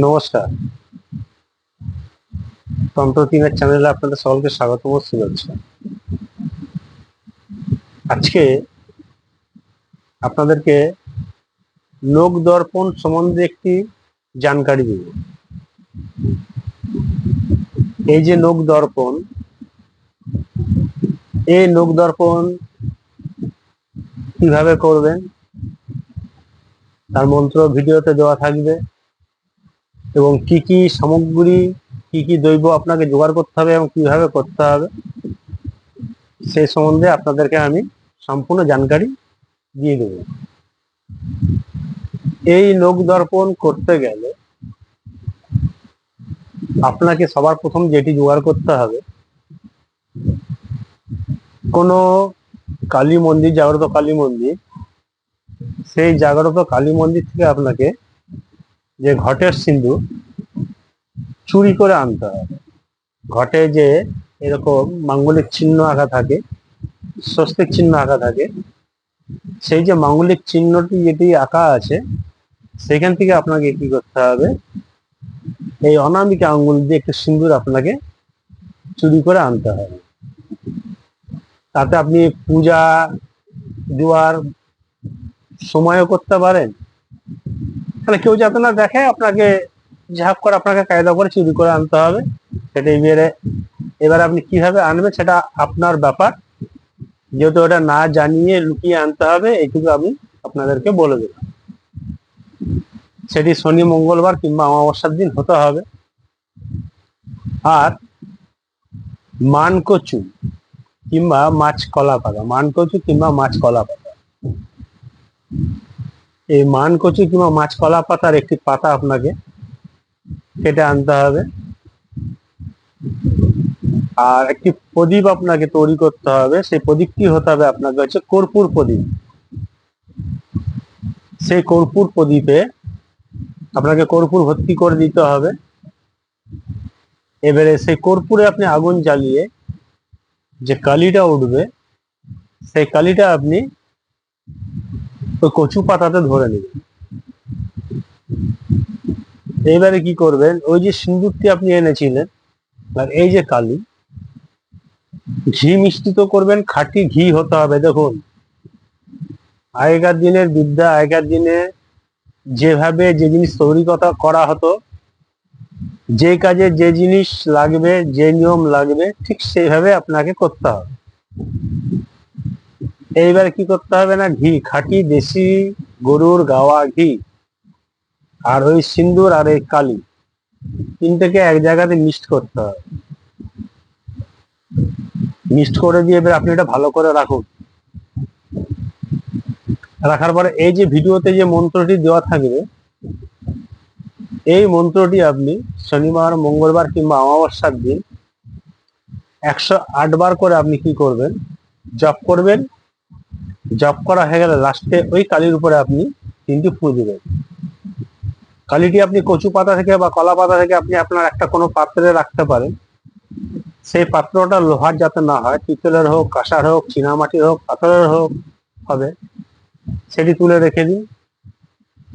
নমস্কার। তন্ত্র টিমের চ্যানেলে আপনাদের সকলকে স্বাগত শুভেচ্ছা। আজকে আপনাদেরকে লোক দর্পণ সম্বন্ধে একটি জানকারি দেব। এই যে লোক দর্পণ, এই লোক দর্পণ কীভাবে করবেন, তার মন্ত্র ভিডিওতে দেওয়া থাকবে। এবং কি কি সামগ্রী, কি কি দৈব আপনাকে জোগাড় করতে হবে এবং কীভাবে করতে হবে, সেই সম্বন্ধে আপনাদেরকে আমি সম্পূর্ণ জানকারি দিয়ে দেব। এই লোক দর্পণ করতে গেলে আপনাকে সবার প্রথম যেটি জোগাড় করতে হবে, কোনো কালী মন্দির, জাগ্রত কালী মন্দির, সেই জাগ্রত কালী মন্দির থেকে আপনাকে যে ঘটের সিন্ধু চুরি করে আনতে হবে ঘটে যে এরকম মাঙ্গলিক চিহ্ন আঁকা থাকে, স্বস্তিক চিহ্ন আঁকা থাকে, সেই যে মাঙ্গলিক চিহ্নটি যেটি আঁকা আছে, সেখান থেকে আপনাকে কি করতে হবে? এই অনামিকা আঙ্গুল দিয়ে একটু সিন্দুর আপনাকে চুরি করে আনতে হবে। তাতে আপনি পূজা দেওয়ার সময়ও করতে পারেন তাহলে কেউ যাতে না দেখে, আপনাকে ঝাপ করে আপনাকে কায়দা করে চুরি করে আনতে হবে। সেটা এবারে এবারে আপনি কীভাবে আনবেন সেটা আপনার ব্যাপার। যেহেতু ওটা না জানিয়ে লুকিয়ে আনতে হবে, এইটুকু আমি আপনাদেরকে বলে দিলাম সেটি শনি, মঙ্গলবার কিংবা অমাবস্যার দিন হতে হবে। আর মানকচু কিংবা মাছ কলা পাতা মানকচু কিংবা মাছ কলা পাতা এই মানকচু কিংবা মাছ কলা পাতার একটি পাতা আপনাকে কেটে আনতে হবে। আর একটি প্রদীপ আপনাকে তৈরি করতে হবে। সেই প্রদীপটি হতে হবে আপনাকে হচ্ছে কর্পূর প্রদীপ। সেই কর্পূর প্রদীপে আপনাকে কর্পূর ভর্তি করে দিতে হবে। এবারে সেই কর্পূরে আপনি আগুন জ্বালিয়ে যে কালিটা উঠবে, সেই কালিটা আপনি ওই কচু পাতাতে ধরে নেবেন এইবারে কি করবেন, ওই যে সিন্দুরটি আপনি এনেছিলেন, আর এই যে কালি, ঘি মিশ্রিত করবেন, খাঁটি ঘি হতে হবে, দেখুন। আগেকার দিনের বিদ্যা, আগেকার দিনে যেভাবে যে জিনিস তৈরি কথা করা হতো, যে কাজে যে জিনিস লাগবে, যে নিয়ম লাগবে, ঠিক সেইভাবে আপনাকে করতে হবে। এইবার কি করতে হবে না, ঘি, খাঁটি দেশি গরুর গাওয়া ঘি, আর ওই সিন্দুর আর এই কালি। তিনটাকে এক জায়গাতে মিক্সড করতে হবে। মিক্সড করে দিয়ে এবার আপনি এটা ভালো করে রাখুন। রাখার পরে এই যে ভিডিওতে যে মন্ত্রটি দেওয়া থাকবে, এই মন্ত্রটি আপনি শনিবার, মঙ্গলবার কিংবা অমাবস্যার দিন একশো আট বার করে আপনি কি করবেন, জপ করবেন জপ করা হয়ে গেলে লাস্টে ওই কালির উপরে আপনি তিনটি ফুল দিবেন। কালিটি আপনি কচু পাতা থেকে বা কলা পাতা থেকে আপনি আপনার একটা কোনো পাত্রে রাখতে পারেন। সেই পাত্রটা লোহার যাতে না হয় পিতলের হোক, কাঁসার হোক, চীনামাটির হোক, পাথরের হোক, হবে। সেটি তুলে রেখে দিন।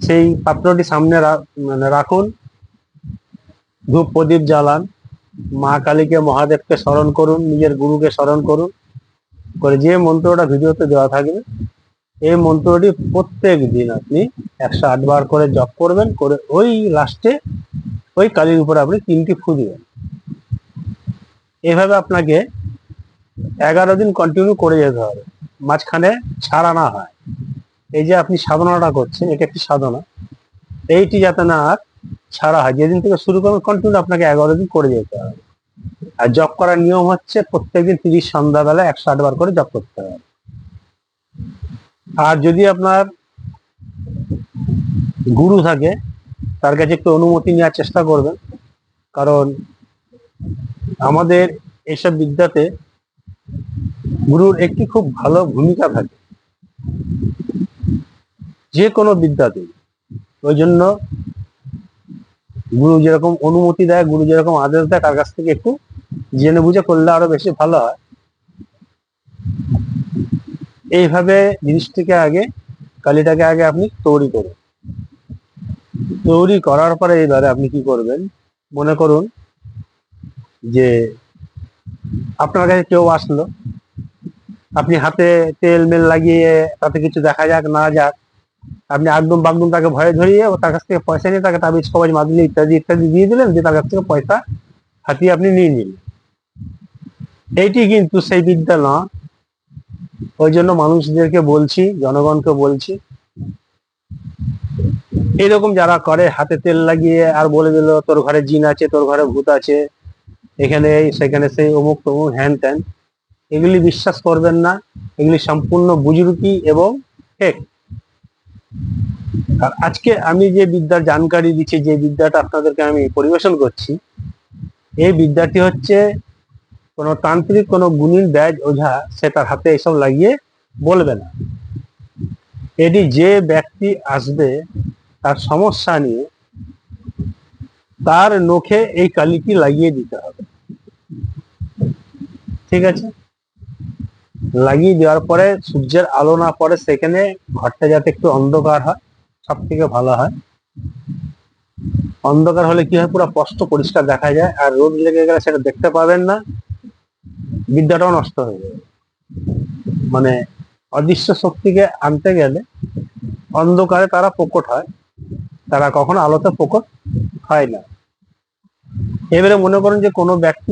সেই পাত্রটি সামনে মানে রাখুন। ধূপ প্রদীপ জ্বালান। মা কালীকে মহাদেবকে স্মরণ করুন, নিজের গুরুকে স্মরণ করুন। করে যে মন্ত্রটা ভিডিওতে দেওয়া থাকবে, এই মন্ত্রটি প্রত্যেক দিন আপনি একশো আট বার করে জপ করবেন, করে ওই লাস্টে ওই কালির উপরে আপনি তিনটি ফু দিবেন। এভাবে আপনাকে এগারো দিন কন্টিনিউ করে যেতে হবে। মাঝখানে ছাড়া না হয়। এই যে আপনি সাধনাটা করছেন, এটা একটি সাধনা। এইটি যাতে না আর ছাড়া হয়, যেদিন থেকে শুরু করবেন কন্টিনিউ আপনাকে এগারো দিন করে যেতে হবে। আর জব করার নিয়ম হচ্ছে প্রত্যেকদিন তিরিশ সন্ধ্যাবেলা একশো আট বার করে জব করতে হবে আর যদি আপনার গুরু থাকে, তার কাছে একটু অনুমতি নেওয়ার চেষ্টা করবেন। কারণ আমাদের এইসব বিদ্যাতে গুরুর একটি খুব ভালো ভূমিকা থাকে। যে কোনো বিদ্যাতে। ওই জন্য গুরু যেরকম অনুমতি দেয়, গুরু যেরকম আদেশ দেয়, তার কাছ থেকে একটু জেনে বুঝে করলে আরও বেশি ভালো হয়। এইভাবে জিনিসটিকে আগে, কালিটাকে আগে আপনি তৈরি করুন। তৈরি করার পরে এবারে আপনি কি করবেন? মনে করুন যে আপনার কাছে কেউ আসলো। আপনি হাতে তেল মেল লাগিয়ে তাতে কিছু দেখা যাক, না যাক, আপনি একদম বাগদম তাকে ভয়ে ধরিয়ে ও তার কাছ থেকে পয়সা নিয়ে তাকে তাবিজ কবাজ মাদুলি ইত্যাদি ইত্যাদি দিয়ে দিলেন, দিয়ে তার কাছ থেকে পয়সা হাতিয়ে আপনি নিয়ে নিলেন। এইটি কিন্তু সেই বিদ্যা না ওই জন্য মানুষদেরকে বলছি, জনগণকে বলছি, এরকম যারা করে, হাতে তেল লাগিয়ে আর বলে দিল, তোর ঘরে জিন আছে, তোর ঘরে ভূত আছে, এখানে সেখানে সেই, অমুক তমুক, হ্যান ত্যান। এগুলি বিশ্বাস করবেন না। এগুলি সম্পূর্ণ বুজরুকি এবং ফেক আর আজকে আমি যে বিদ্যার জানকারি দিচ্ছি, যে বিদ্যাটা আপনাদেরকে আমি পরিবেশন করছি, এই বিদ্যাটি হচ্ছে কোনো তান্ত্রিক, কোনো গুণীর ব্যাজ ওঝা সে তার হাতে এসব লাগিয়ে বলবে না। এটি যে ব্যক্তি আসবে, তার সমস্যা নিয়ে তার নখে এই কালিটি লাগিয়ে দিতে হবে। ঠিক আছে? লাগিয়ে দেওয়ার পরে সূর্যের আলো না পড়ে সেখানে ঘরটা যাতে একটু অন্ধকার হয় সব থেকে ভালো হয়। অন্ধকার হলে কি হয়? পুরো স্পষ্ট পরিষ্কার দেখা যায়, আর রোদ লেগে গেলে সেটা দেখতে পাবেন না। বিদ্যাটাও নষ্ট হয়ে যাবে। মানে অদৃশ্য শক্তিকে আনতে গেলে অন্ধকারে তারা প্রকট হয়, তারা কখনো আলোতে প্রকট হয় না। এবারে মনে করুন যে কোনো ব্যক্তি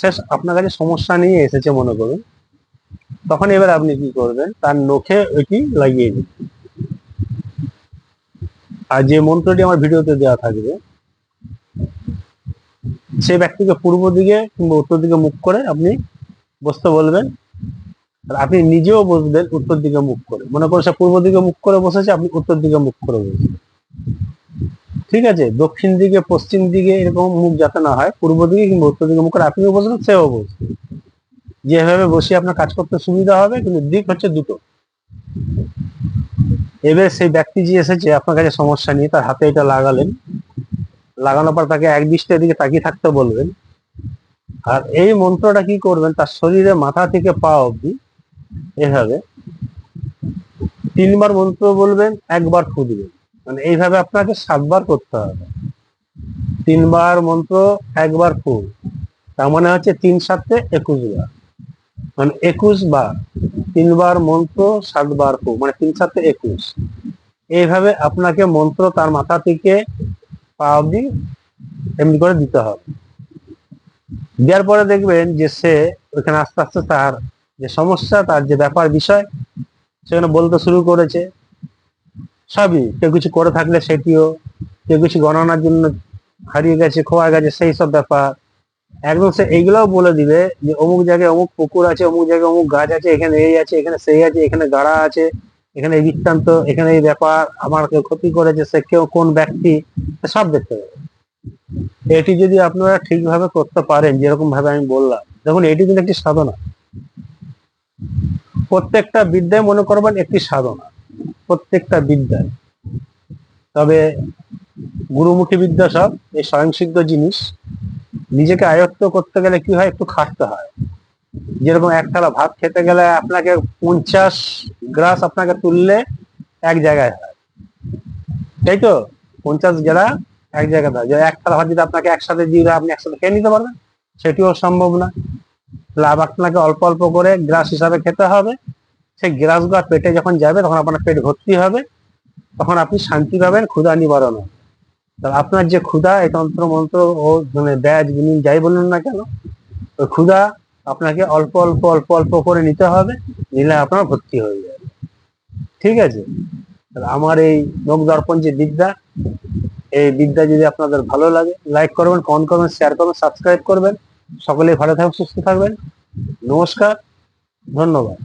শেষ আপনার কাছে সমস্যা নিয়ে এসেছে মনে করুন, তখন এবার আপনি কি করবেন? তার নখে ওইটি লাগিয়ে দিন। আর যে মন্ত্রটি আমার ভিডিওতে দেওয়া থাকবে সে ব্যক্তিকে পূর্ব দিকে কিংবা উত্তর দিকে মুখ করে আপনি বসতে বলবেন। আর আপনি নিজেও বসবেন উত্তর দিকে মুখ করে। মনে করুন সে পূর্ব দিকে মুখ করে বসেছে, আপনি উত্তর দিকে মুখ করে বসবেন। ঠিক আছে? দক্ষিণ দিকে, পশ্চিম দিকে এরকম মুখ যাতে না হয়, পূর্ব দিকে কিংবা উত্তর দিকে মুখ করে আপনিও বসবেন, সেও বসবে। যেভাবে বসে আপনার কাজ করতে সুবিধা হবে, কিন্তু দিক হচ্ছে দুটো। এবার সেই ব্যক্তি যে এসেছে, আপনার কাছে সমস্যা নিয়ে তার হাতে এটা লাগালেন। লাগানোর পর তাকে এক দৃষ্টি দিকে তাকিয়ে থাকতে বলবেন। আর এই মন্ত্রটা কি করবেন, তার শরীরে মাথা থেকে পা অব্দি এভাবে তিনবার মন্ত্র বলবেন, একবার ফু দিবেন। মানে এইভাবে আপনাকে সাতবার করতে হবে। তিনবার মন্ত্র, একবার ফু। তার মানে হচ্ছে তিন সাতে একুশ বার। মানে একুশ বার। তিনবার মন্ত্র, সাতবার ফু। মানে তিন সাতে একুশ। এইভাবে আপনাকে মন্ত্র তার মাথা থেকে পা অবধি এমনি করে দিতে হবে। দেওয়ার পরে দেখবেন যে সে ওখানে আস্তে আস্তে তার যে সমস্যা, তার যে ব্যাপার বিষয়, সেখানে বলতে শুরু করেছে। সবই কেউ কিছু করে থাকলে সেটিও, কেউ কিছু গণনার জন্য হারিয়ে গেছে, খোয়া গেছে, সেই সব ব্যাপার। একদম সে এইগুলাও বলে দিবে যে অমুক জায়গায় অমুক পুকুর আছে, অমুক জায়গায় অমুক গাছ আছে, এখানে এই আছে, এখানে সেই আছে, এখানে গাড়া আছে। এখানে এই বৃত্তান্ত এখানে এই ব্যাপার, আমার কেউ ক্ষতি করেছে, সে কেউ কোন ব্যক্তি সব দেখতে পাবে এটি যদি আপনারা ঠিকভাবে করতে পারেন যেরকম ভাবে আমি বললাম, দেখুন, এটি কিন্তু একটি সাধনা। প্রত্যেকটা বিদ্যায় মনে করবেন একটি সাধনা, প্রত্যেকটা বিদ্যায়। তবে গুরুমুখী বিদ্যা সব, এই স্বয়ংসিদ্ধ জিনিস, নিজেকে আয়ত্ত করতে গেলে কি হয়? একটু খাটতে হয়। যেরকম এক থালা ভাত খেতে গেলে আপনাকে পঞ্চাশ গ্রাস আপনাকে তুললে এক জায়গায় হয়। তাই তো? পঞ্চাশ গ্রা এক জায়গায় এক থালা ভাত যদি আপনাকে একসাথে দিয়ে আপনি একসাথে খেয়ে নিতে পারবেন। সেটিও সম্ভব না। লাভ আপনাকে অল্প অল্প করে গ্রাস হিসাবে খেতে হবে। সেই গ্রাসগুলো পেটে যখন যাবে, তখন আপনার পেট ভর্তি হবে। তখন আপনি শান্তি পাবেন, ক্ষুধা নিবারণ আপনার যে ক্ষুধা, এই তন্ত্র, মন্ত্র ও মানে ব্যাজ যাই বলুন না কেন, ওই ক্ষুধা আপনাকে অল্প অল্প অল্প অল্প করে নিতে হবে, নিলে আপনার ভর্তি হয়ে যাবে। ঠিক আছে? আমার এই নখ দর্পণ যে বিদ্যা, এই বিদ্যা যদি আপনাদের ভালো লাগে লাইক করবেন কমেন্ট করবেন শেয়ার করবেন সাবস্ক্রাইব করবেন। সকলেই ভালো থাকবেন, সুস্থ থাকবেন। নমস্কার, ধন্যবাদ।